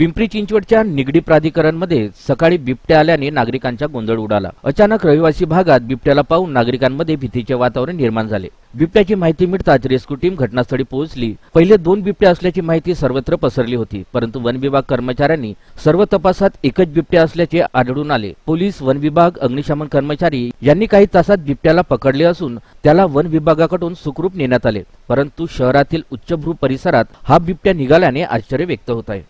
पिंपरी चिंचवडच्या निगडी प्राधिकरणमध्ये सकाळी बिबट्या आल्याने नागरिकांचा गोंधळ उडाला. अचानक रहिवासी भागात बिबट्याला पाहून नागरिकांमध्ये भीतीचे वातावरण निर्माण झाले. बिबट्याची माहिती मिळताच रेस्क्यू टीम घटनास्थळी पोहोचली. पहिले दोन बिबट्या असल्याची माहिती सर्वत्र पसरली होती परंतु वन विभाग कर्मचाऱ्यांनी सर्व तपासात एकच बिबट्या असल्याचे आढळून आले. पोलीस वन विभाग अग्निशमन कर्मचारी यांनी काही तासात बिबट्याला पकडले असून त्याला वन विभागाकडून सुखरूप नेण्यात आले परंतु शहरातील उच्चभ्रू परिसरात हा बिबट्या निघाल्याने आश्चर्य व्यक्त होत आहे.